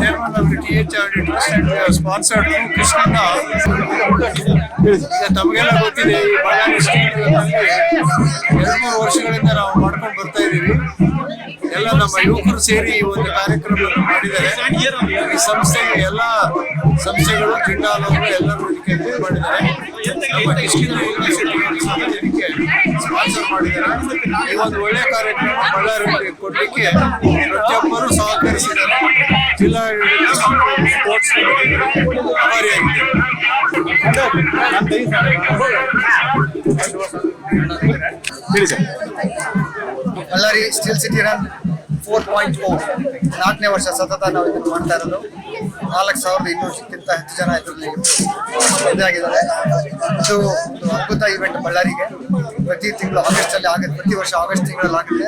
chairman of the T H R D trust and sponsored to Krishnanna ಈಗ ತಮಗೆಲ್ಲ ಗೊತ್ತಿದೆ, ಈ ಬಳ್ಳಾರಿ ಸ್ಟೇಟ್ನಲ್ಲಿ ಎರಡು, ಮೂರು ವರ್ಷಗಳಿಂದ ನಾವು ಮಾಡ್ಕೊಂಡು ಬರ್ತಾ ಇದ್ದೀವಿ. ಎಲ್ಲ ನಮ್ಮ ಯುವಕರು ಸೇರಿ ಈ ಒಂದು ಕಾರ್ಯಕ್ರಮವನ್ನು ಮಾಡಿದ್ದಾರೆ. ಈ ಸಂಸ್ಥೆ ಎಲ್ಲ ಸಂಸ್ಥೆಗಳು ಜಿಂದಾಲವರು ಎಲ್ಲರೂ ಇದಕ್ಕೆ ಇದು ಮಾಡಿದ್ದಾರೆ. ನಮ್ಮ ಕಿಷ್ಕಿಂದ ಯೂನಿವರ್ಸಿಟಿ ಸ್ಪಾನ್ಸರ್ ಮಾಡಿದ್ದಾರೆ. ಈ ಒಂದು ಒಳ್ಳೆ ಕಾರ್ಯಕ್ರಮ ಬಳ್ಳಾರಿ ಕೊಡ್ಲಿಕ್ಕೆ ಪ್ರತಿಯೊಬ್ಬರು ಸಹಕರಿಸಿದ್ದಾರೆ. ಜಿಲ್ಲಾಡಳಿತ sports ಆಭಾರಿಯಾಗಿದೆ Ballari steel city run four point four ನಾಲ್ಕನೇ ವರ್ಷ ಸತತ ನಾವು ಇದನ್ನು ಮಾಡ್ತಾ ಇರೋದು. ನಾಲ್ಕು ಸಾವಿರದ ಇನ್ನೂರಕ್ಕಿಂತ ಹೆಚ್ಚು ಜನ ಇದರಲ್ಲಿ ಇದಾಗಿದ್ದಾರೆ ಇದು ಒಂದು ಅದ್ಭುತ ಇವೆಂಟ್ ಬಳ್ಳಾರಿಗೆ. ಪ್ರತಿ ತಿಂಗಳು ಆಗಸ್ಟ್ ಅಲ್ಲಿ ಆಗುತ್ತೆ, ಪ್ರತಿ ವರ್ಷ ಆಗಸ್ಟ್ ತಿಂಗಳಲ್ಲಿ ಆಗುತ್ತೆ.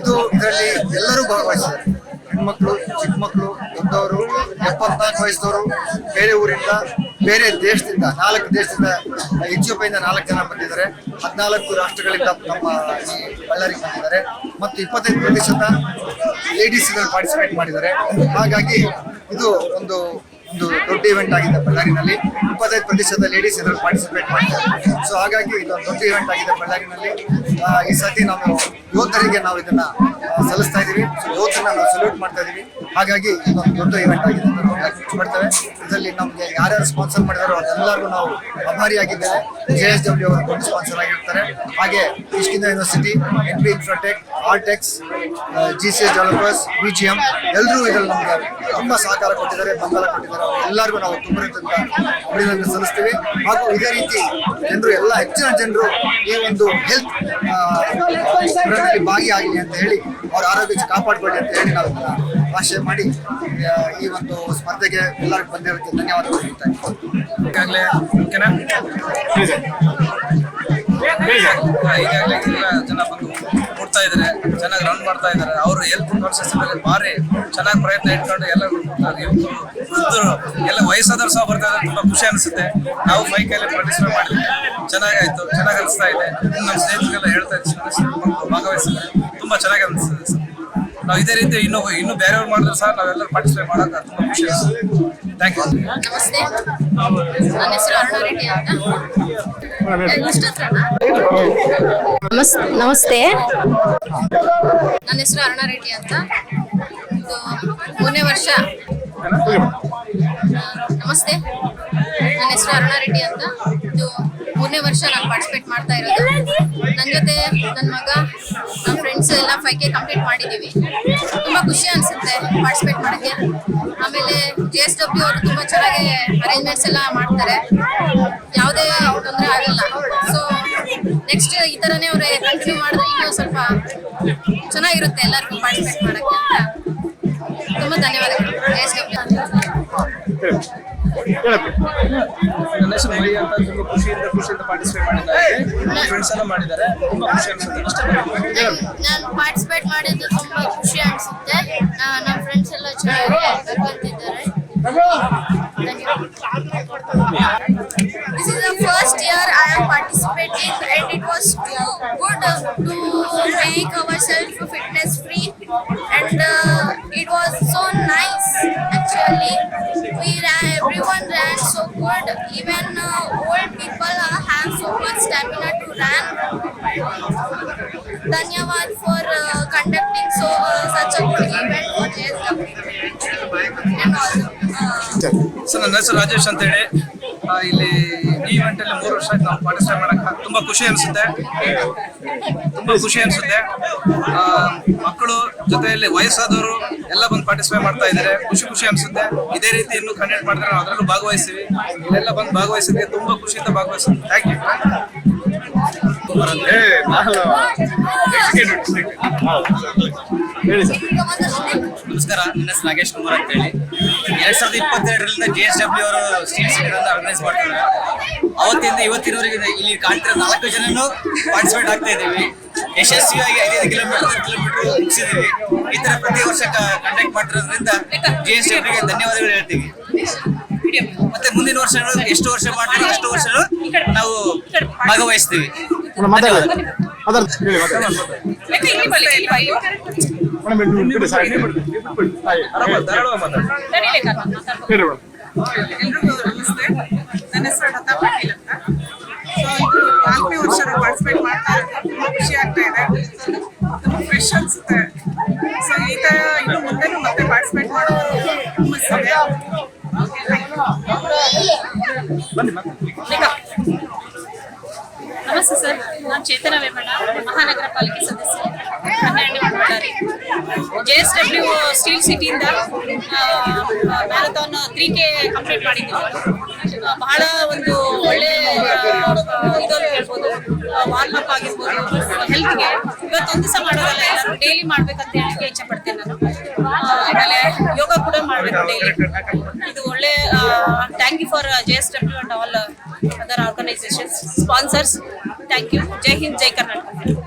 ಇದು ಇದರಲ್ಲಿ ಎಲ್ಲರೂ ಭಾಗವಹಿಸಿದ್ದಾರೆ. ಹೆಣ್ಮಕ್ಳು ಚಿಕ್ಕ ಮಕ್ಕಳು ದೊಡ್ಡವರು, ಎಪ್ಪತ್ನಾಲ್ಕು ವಯಸ್ಸದವರು ಬೇರೆ ಊರಿಂದ ಬೇರೆ ದೇಶದಿಂದ, ನಾಲ್ಕು ದೇಶದಿಂದ ಇಥಿಯೋಪಿಯಿಂದ ನಾಲ್ಕು ಜನ ಬಂದಿದ್ದಾರೆ. ಹದಿನಾಲ್ಕು ರಾಷ್ಟ್ರಗಳಿಂದ ನಮ್ಮ ಈ ಬಳ್ಳಾರಿಗೆ ಬಂದಿದ್ದಾರೆ. ಮತ್ತು ಇಪ್ಪತ್ತೈದು ಪ್ರತಿಶತ ಲೇಡೀಸ್ ಪಾರ್ಟಿಸಿಪೇಟ್ ಮಾಡಿದ್ದಾರೆ. ಹಾಗಾಗಿ ಇದು ಒಂದು ಒಂದು ದೊಡ್ಡ ಇವೆಂಟ್ ಆಗಿದೆ ಬಳ್ಳಾರಿನಲ್ಲಿ. ಇಪ್ಪತ್ತೈದು ಪ್ರತಿಶತ ಲೇಡೀಸ್ ಇದರಲ್ಲಿ ಪಾರ್ಟಿಸಿಪೇಟ್ ಮಾಡಿದ್ದಾರೆ ಸೊ ಹಾಗಾಗಿ ಇದೊಂದು ದೊಡ್ಡ ಇವೆಂಟ್ ಆಗಿದೆ ಬಳ್ಳಾರಿನಲ್ಲಿ. ಈ ಸತಿ ನಾವು ಯೋಧರಿಗೆ ನಾವು ಇದನ್ನ ಸಲ್ಲಿಸ್ತಾ ಇದೀವಿ. ಯೋಧರನ್ನ ನಾವು ಸಲ್ಯೂಟ್ ಮಾಡ್ತಾ ಇದೀವಿ. ಹಾಗಾಗಿ ಇದೊಂದು ದೊಡ್ಡ ಇವೆಂಟ್ ಆಗಿದೆ ಮಾಡ್ತೇವೆ ಇದರಲ್ಲಿ ನಮಗೆ ಯಾರ್ಯಾರು ಸ್ಪಾನ್ಸರ್ ಮಾಡಿದಾರೋ ಅವ್ರೆಲ್ಲರಿಗೂ ನಾವು ಆಭಾರಿಯಾಗಿದ್ದೇವೆ ಜೆ ಎಸ್ ಡಬ್ಲ್ಯೂ ಅವರು ದೊಡ್ಡ ಸ್ಪಾನ್ಸರ್ ಆಗಿರ್ತಾರೆ. ಹಾಗೆ ಇಷ್ಟಿಂದ university N B Infratech Artex G C S developers B G M ಎಲ್ಲರೂ ಇದರಲ್ಲಿ ನಮಗೆ ತುಂಬ ಸಹಕಾರ ಕೊಟ್ಟಿದ್ದಾರೆ, ಬೆಂಬಲ ಕೊಟ್ಟಿದ್ದಾರೆ. ಎಲ್ಲರಿಗೂ ನಾವು ತುಂಬ ಅಭಿನಂದನೆ ಸಲ್ಲಿಸ್ತೀವಿ. ಹಾಗೂ ಇದೇ ರೀತಿ ಜನರು, ಎಲ್ಲ ಹೆಚ್ಚಿನ ಜನರು ಈ ಒಂದು ಹೆಲ್ತ್ ಭಾಗಿಯಾಗಲಿ ಅಂತ ಹೇಳಿ ಅವ್ರ ಆರೋಗ್ಯ ಕಾಪಾಡ್ಕೊಳ್ಳಿ ಅಂತ ಹೇಳಿ ನಾವು ಆಶಯ ಮಾಡಿ ಈ ಒಂದು ಸ್ಪರ್ಧೆಗೆ ಎಲ್ಲರಿಗೂ ಬಂದಿರೋದಕ್ಕೆ ಧನ್ಯವಾದಗಳು ಹೇಳ್ತಾ. ಈಗಾಗಲೇ ಓಕೆನಾ ಈಗಾಗಲೇ ಮಾಡ್ತಾ ಇದ್ದಾರೆ. ಅವರು ಹೆಲ್ತ್ ಕಾನ್ಸೆಸ್ ಮೇಲೆ ಭಾರಿ ಚೆನ್ನಾಗಿ ಪ್ರಯತ್ನ ಇಟ್ಕೊಂಡು ಎಲ್ಲ ಯುವಕರು ಎಲ್ಲ ವಯಸ್ಸಾದವರು ಸಹ ಬರ್ತಾ ಇದ್ದಾರೆ. ತುಂಬಾ ಖುಷಿ ಅನಿಸುತ್ತೆ. ನಾವು ಬೈಕ್ ಅಲ್ಲಿ ಪಾರ್ಟಿಸಿಪೇಟ್ ಮಾಡಿದ್ವಿ ಚೆನ್ನಾಗಾಯ್ತು ಚೆನ್ನಾಗಿ ಅನಿಸ್ತಾ ಇದೆ. ನಮ್ಮ ಸ್ನೇಹಿತರಿಗೆಲ್ಲ ಹೇಳ್ತಾ ಇದ್ದೀವಿ ಭಾಗವಹಿಸಿದ್ದಾರೆ. ತುಂಬಾ ಚೆನ್ನಾಗಿ ಅನಿಸ್ತದೆ ಸರ್. ನಾವು ಇದೇ ರೀತಿ ಇನ್ನು ಇನ್ನು ಬೇರೆಯವ್ರು ಮಾಡಿದ್ರು ಸಹ ನಾವೆಲ್ಲರೂ ಪಾರ್ಟಿಸಿಪೇಟ್ ಮಾಡೋಕೆ ತುಂಬಾ ಖುಷಿ ಅನಿಸುತ್ತೆ. ಥ್ಯಾಂಕ್ ಯು ನಮಸ್ತೆ. ನನ್ನ ಹೆಸರು ಅಂತ. ನಮಸ್ತೆ. ನನ್ನ ಹೆಸರು ಅರುಣ ರೆಡ್ಡಿ ಅಂತ. ಮೂರನೇ ವರ್ಷ. ನಮಸ್ತೆ. ನನ್ನ ಹೆಸರು ಅರುಣ ರೆಡ್ಡಿ ಅಂತ ಇದು ಮೂರನೇ ವರ್ಷ ನಾನು ಪಾರ್ಟಿಸಿಪೇಟ್ ಮಾಡ್ತಾ ಇರೋದು. ನನ್ನ ಜೊತೆ ನನ್ನ ಮಗ ನಮ್ಮ ಫ್ರೆಂಡ್ಸ್ ಎಲ್ಲ ಫೈವ್ ಕೆ ಕಂಪ್ಲೀಟ್ ಮಾಡಿದ್ದೀವಿ ತುಂಬ ಖುಷಿ ಅನಿಸುತ್ತೆ ಪಾರ್ಟಿಸಿಪೇಟ್ ಮಾಡೋಕ್ಕೆ. ಆಮೇಲೆ ಜೆ ಎಸ್ ಡಬ್ಲ್ಯೂ ಅವರು ತುಂಬ ಚೆನ್ನಾಗಿ ಅರೇಂಜ್ಮೆಂಟ್ಸ್ ಎಲ್ಲ ಮಾಡ್ತಾರೆ. ಯಾವುದೇ ತೊಂದರೆ ಆಗಲ್ಲ. ಸೊ ನೆಕ್ಸ್ಟ್ ಈ ಥರನೇ ಅವರೇ ಕಂಟಿನ್ಯೂ ಮಾಡಿದ್ರೆ ಇನ್ನೂ ಸ್ವಲ್ಪ ಚೆನ್ನಾಗಿರುತ್ತೆ ಎಲ್ಲರಿಗೂ ಪಾರ್ಟಿಸಿಪೇಟ್ ಮಾಡೋಕ್ಕೆ ಅಂತ. ತುಂಬ ಧನ್ಯವಾದಗಳು. ಜೆ ಎಸ್ ಡಬ್ಲ್ಯೂ ನನ್ನ ಹೆಸರು ಅಂತ ತುಂಬಾ ಖುಷಿಯಿಂದ ಖುಷಿಯಿಂದ ಪಾರ್ಟಿಸಿಪೇಟ್ ಮಾಡಿದ್ದಾರೆ ಫ್ರೆಂಡ್ಸ್ ಎಲ್ಲ ಮಾಡಿದ್ದಾರೆ ತುಂಬಾ ಖುಷಿ ಅನ್ಸುತ್ತೆ ನಾನು ಪಾರ್ಟಿಸಿಪೇಟ್ ಮಾಡಿದ್ದು ತುಂಬಾ ಖುಷಿ ಅನ್ಸುತ್ತೆ ನಮ್ಮ ಫ್ರೆಂಡ್ಸ್ ಎಲ್ಲ ಚೆನ್ನಾಗಿ ಬಂದಿದ್ದಾರೆ This is the first year I am participating and it was too good to make ourselves fitness free and uh, it was so nice actually. We ran, everyone ran so good. Even uh, old people uh, have so much stamina to run. Dhanyavad for uh, conducting so uh, such a good event for JSW and all. Uh, sir ನನ್ನ ಹೆಸರು ರಾಜೇಶ್ ಇಲ್ಲಿ ಈ event ಅಲ್ಲಿ ಮೂರು ವರ್ಷ ನಾವು participate ಮಾಡಕ್ಕೆ ತುಂಬಾ ಖುಷಿ ಅನಿಸುತ್ತೆ. ತುಂಬಾ ಖುಷಿ ಅನಿಸುತ್ತೆ. ಮಕ್ಕಳು ಜೊತೆಯಲ್ಲಿ ವಯಸ್ಸಾದವರು ಎಲ್ಲ ಬಂದು ಪಾರ್ಟಿಸಿಪೇಟ್ ಮಾಡ್ತಾ ಇದ್ದಾರೆ. ಖುಷಿ ಖುಷಿ ಅನ್ಸುತ್ತೆ. ಇದೇ ರೀತಿ ಇನ್ನು ಕಂಡಕ್ಟ್ ಮಾಡಿದ್ರೆ ನಾವು ಅದರಲ್ಲೂ ಭಾಗವಹಿಸ್ತೀವಿ. ಇಲ್ಲೆಲ್ಲ ಬಂದು ಭಾಗವಹಿಸಿದ್ರೆ ತುಂಬಾ ಖುಷಿಯಿಂದ ಭಾಗವಹಿಸುತ್ತೆ ಥ್ಯಾಂಕ್ ಯು ಹೇಳಿ. ಸರ್. ನಮಸ್ಕಾರ ನನ್ನ ಹೆಸರು ನಾಗೇಶ್ ಕುಮಾರ್ ಅಂತ ಹೇಳಿ ಎರಡ್ ಸಾವಿರದ ಇಪ್ಪತ್ತೆರಡರಿಂದ ಜೆ ಎಸ್ ಡಬ್ಲ್ಯೂ ಅವರು ಸ್ಟೇಟ್ ಸಿಟಿ ಆರ್ಗನೈಸ್ ಮಾಡ್ತಾರೆ ಅವತ್ತಿಂದ ಇವತ್ತಿನವರೆಗೆ ಇಲ್ಲಿ ಕಾಣ್ತಿರೋ ನಾಲ್ಕು ಜನನು ಪಾರ್ಟಿಸಿಪೇಟ್ ಆಗ್ತಾ ಇದ್ದೀವಿ. ಯಶಸ್ವಿಯಾಗಿ ಐದೈದು ಕಿಲೋಮೀಟರ್ ಕಿಲೋಮೀಟರ್ ಮುಗಿಸಿದ್ದೀವಿ. ಈ ತರ ಪ್ರತಿ ವರ್ಷ ಕಂಡಕ್ಟ್ ಮಾಡಿರೋದ್ರಿಂದ ಜೆ ಎಸ್ ಡಬ್ಲ್ಯೂಗೆ ಧನ್ಯವಾದಗಳು ಹೇಳ್ತೀವಿ. ಮತ್ತೆ ಮುಂದಿನ ವರ್ಷಗಳು ಎಷ್ಟು ವರ್ಷ ಮಾಡ್ತೀವಿ ಅಷ್ಟು ವರ್ಷಗಳು ನಾವು ಭಾಗವಹಿಸ್ತೀವಿ. ಧನ್ಯವಾದ. ಮಾತಾಡಿ. ಮಾತಾಡಿ. ಹೇಳಿ ಮೇಡಮ್ ಎಲ್ರಿಗೂ ನಮಸ್ತೆ ನನ್ನ ಹೆಸರು ಲತಾ ಪಾಟೀಲ್ ಅಂತ ಸೊ ಇದು ನಾಲ್ಕನೇ ವರ್ಷ ಪಾರ್ಟಿಸಿಪೇಟ್ ಮಾಡ್ತಾ ಇರೋದು ತುಂಬಾ ಖುಷಿ ಆಗ್ತಾ ಇದೆ ತುಂಬ ಫ್ರೆಶ್ ಅನ್ಸುತ್ತೆ ಸೊ ಈ ತರ ಇನ್ನು ಮುಂದೆನೂ ಮತ್ತೆ ಪಾರ್ಟಿಸಿಪೇಟ್ ಮಾಡೋದು ಹುಮ್ಮಸ್ಸಿದೆ ನಮಸ್ತೆ ಸರ್ ಚೇತನ ವೇಮಣ್ಣ ಮಹಾನಗರ ಪಾಲಿಕೆ ಸದಸ್ಯ Ballari J S W steel ಸಿಟಿಯಿಂದ marathon three K complete ಮಾಡಿದ್ದೀವಿ ಬಹಳ ಒಂದು ಒಳ್ಳೆ ಇದೊಂದು ಹೇಳ್ಬೋದು. ವಾರ್ಮ್ ಅಪ್ ಆಗಿರ್ಬೋದು ಹೆಲ್ತ್ಗೆ ಇವತ್ತೊಂದು ದಿವಸ ಮಾಡೋದಲ್ಲ, ಎಲ್ಲರೂ ಡೈಲಿ ಮಾಡ್ಬೇಕಂತ ಹೇಳಲಿಕ್ಕೆ ಇಚ್ಛೆ ಪಡ್ತೇನೆ ನಾನು. ಆಮೇಲೆ ಯೋಗ ಕೂಡ ಮಾಡಬೇಕು ಡೈಲಿ ಇದು ಒಳ್ಳೆ thank you for J S W and all other organisations sponsors thank you Jai Hind Jai Karnataka ನಮಸ್ಕಾರ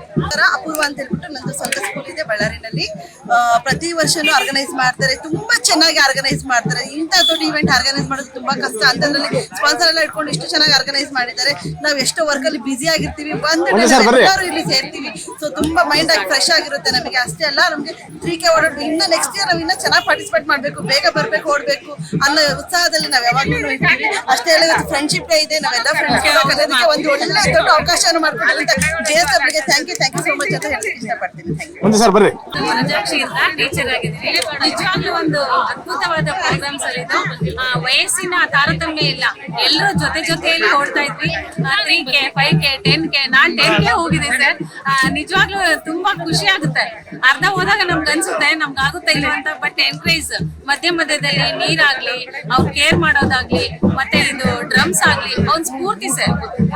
ಅಪೂರ್ವ ಅಂತ ಹೇಳ್ಬಿಟ್ಟು ನಂದು ಸ್ವಂತ ಸ್ಕೂಲ್ ಇದೆ ಬಳ್ಳಾರಿನಲ್ಲಿ. ಪ್ರತಿ ವರ್ಷನೂ ಆರ್ಗನೈಸ್ ಮಾಡ್ತಾರೆ ತುಂಬಾ ಚೆನ್ನಾಗಿ ಆರ್ಗನೈಸ್ ಮಾಡ್ತಾರೆ. ಇಂಥ ದೊಡ್ಡ ಇವೆಂಟ್ ಆರ್ಗನೈಸ್ ಮಾಡೋದು ತುಂಬಾ ಕಷ್ಟ. ಅಂತದ್ರಲ್ಲಿ ಸ್ಪಾನ್ಸರ್ ಎಲ್ಲ ಇಟ್ಕೊಂಡು ಇಷ್ಟು ಚೆನ್ನಾಗಿ ಆರ್ಗನೈಸ್ ಮಾಡಿದ್ದಾರೆ. ನಾವು ಎಷ್ಟೋ ವರ್ಕ್ ಅಲ್ಲಿ ಬಿಸಿ ಆಗಿರ್ತೀವಿ. ಬಂದು ಎಲ್ಲರೂ ಇಲ್ಲಿ ಸೇರ್ತೀವಿ. ಸೊ ತುಂಬಾ ಮೈಂಡ್ ಆಗಿ ಫ್ರೆಶ್ ಆಗಿರುತ್ತೆ ನಮಗೆ. ಅಷ್ಟೇ ಅಲ್ಲ ನಮಗೆ ತ್ರೀ ಕೆ ಓಡಾಡ್ಬೇಕು ಇನ್ನ ನೆಕ್ಸ್ಟ್ ಇಯರ್ ನಾವು ಇನ್ನ ಚೆನ್ನಾಗಿ ಪಾರ್ಟಿಸಿಪೇಟ್ ಮಾಡಬೇಕು. ಬೇಗ ಬರಬೇಕು ಓಡಬೇಕು ಅನ್ನೋ ಉತ್ಸಾಹದಲ್ಲಿ ನಾವು ಯಾವಾಗಲೂ ಇರ್ತೀವಿ. ಅಷ್ಟೇ ಅಲ್ಲ ಫ್ರೆಂಡ್ಶಿಪ್ ಡೇ ಇದೆ. ನಾವೆಲ್ಲ ಫ್ರೆಂಡ್ಸ್ ಒಂದು ಒಳ್ಳೆ ದೊಡ್ಡ ಅವಕಾಶವನ್ನು ಮಾಡ್ಕೊಟ್ಟಿರುವಂತ J S ಡಬ್ಲ್ಯೂಗೆ thank you thank you so much ಅಂತ ಹೇಳಕ್ಕೆ ಇಷ್ಟಪಡ್ತೀನಿ. ಒಂದು ಸರ್ ಬರ್ರಿ. ವನಜಾಕ್ಷಿ ಅಂತ ಟೀಚರ್ ಆಗಿದ್ದೀನಿ. ನಿಜವಾಗ್ಲೂ ಒಂದು ಅದ್ಭುತವಾದ ಪ್ರೋಗ್ರಾಮ್ ಸರ್ ಇದು. ಆ, ವಯಸ್ಸಿನ ತಾರತಮ್ಯ ಇಲ್ಲ. ಎಲ್ಲರೂ ಜೊತೆ ಜೊತೆಯಲ್ಲಿ ಓಡ್ತಾ ಇದ್ವಿ. Three K five K ten K ನಾನ್ ಟೆನ್ ಕೆ ಹೋಗಿದೆ ಸರ್ ನಿಜವಾಗ್ಲೂ ತುಂಬಾ ಖುಷಿ ಆಗುತ್ತೆ. ಅರ್ಧ ಹೋದಾಗ ನಮ್ಗೆ ಅನ್ಸುತ್ತೆ ನಮ್ಗೆ ಆಗುತ್ತೆ ಇಲ್ಲ ಅಂತ. ಬಟ್ ಎನ್ಕರೇಜ್ ಮಧ್ಯ ಮಧ್ಯದಲ್ಲಿ ನೀರಾಗ್ಲಿ ಅವ್ರು ಕೇರ್ ಮಾಡೋದಾಗ್ಲಿ ಮತ್ತೆ ಇದು ಡ್ರಮ್ಸ್ ಆಗ್ಲಿ ಅವ್ನ್ ಸ್ಫೂರ್ತಿ ಸರ್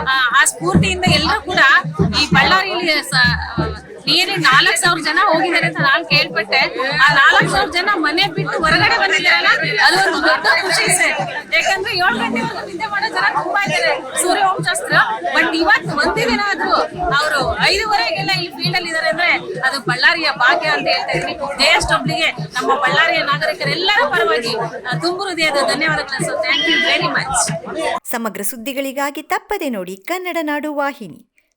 ಆ ಸ್ಫೂರ್ತಿಯಿಂದ ಎಲ್ಲರೂ ಕೂಡ ಈ ಬಳ್ಳಾರಿಯಲ್ಲಿ ನಿಯರ್ಲಿ ನಾಲ್ಕ್ ಸಾವಿರ ಜನ ಹೋಗಿದ್ದಾರೆ ಅಂತ ನಾನು ಕೇಳ್ಪಟ್ಟೆ. ಆ ನಾಲ್ಕು ಸಾವಿರ ಜನ ಮನೆ ಬಿಟ್ಟು ಹೊರಗಡೆ ಬಂದಿದ್ದಾರಲ್ಲ ಅದು ಒಂದು ದೊಡ್ಡ ಖುಷಿ ಸರ್ ಯಾಕಂದ್ರೆ ಏಳು ಗಂಟೆವರೆಗೂ ನಿದ್ದೆ ಮಾಡೋ ಜನ ತುಂಬಾ ಇದ್ದಾರೆ. ಸೂರ್ಯ ವಂಶಾಸ್ತ್ರ ಬಟ್ ಇವತ್ತು ಒಂದೇ ದಿನ ಆದ್ರೂ ಅವರು ಐದುವರೆಗೆಲ್ಲ ಈ ಫೀಲ್ಡ್ ಅಲ್ಲಿ ಇದಾರೆ ಅಂದ್ರೆ ಅದು ಬಳ್ಳಾರಿಯ ಭಾಗ್ಯ ಅಂತ ಹೇಳ್ತಾ ಇದ್ದೀನಿ. ಜಯಸ್ಟ್ ಡಬ್ಲ್ಯೂಗೆ ನಮ್ಮ ಬಳ್ಳಾರಿಯ ನಾಗರಿಕರೆಲ್ಲರ ಪರವಾಗಿ ತುಂಬು ಹೃದಯದ ಧನ್ಯವಾದಗಳು sir thank you very much ಸಮಗ್ರ ಸುದ್ದಿಗಳಿಗಾಗಿ ತಪ್ಪದೆ ನೋಡಿ ಕನ್ನಡ ನಾಡು ವಾಹಿನಿ.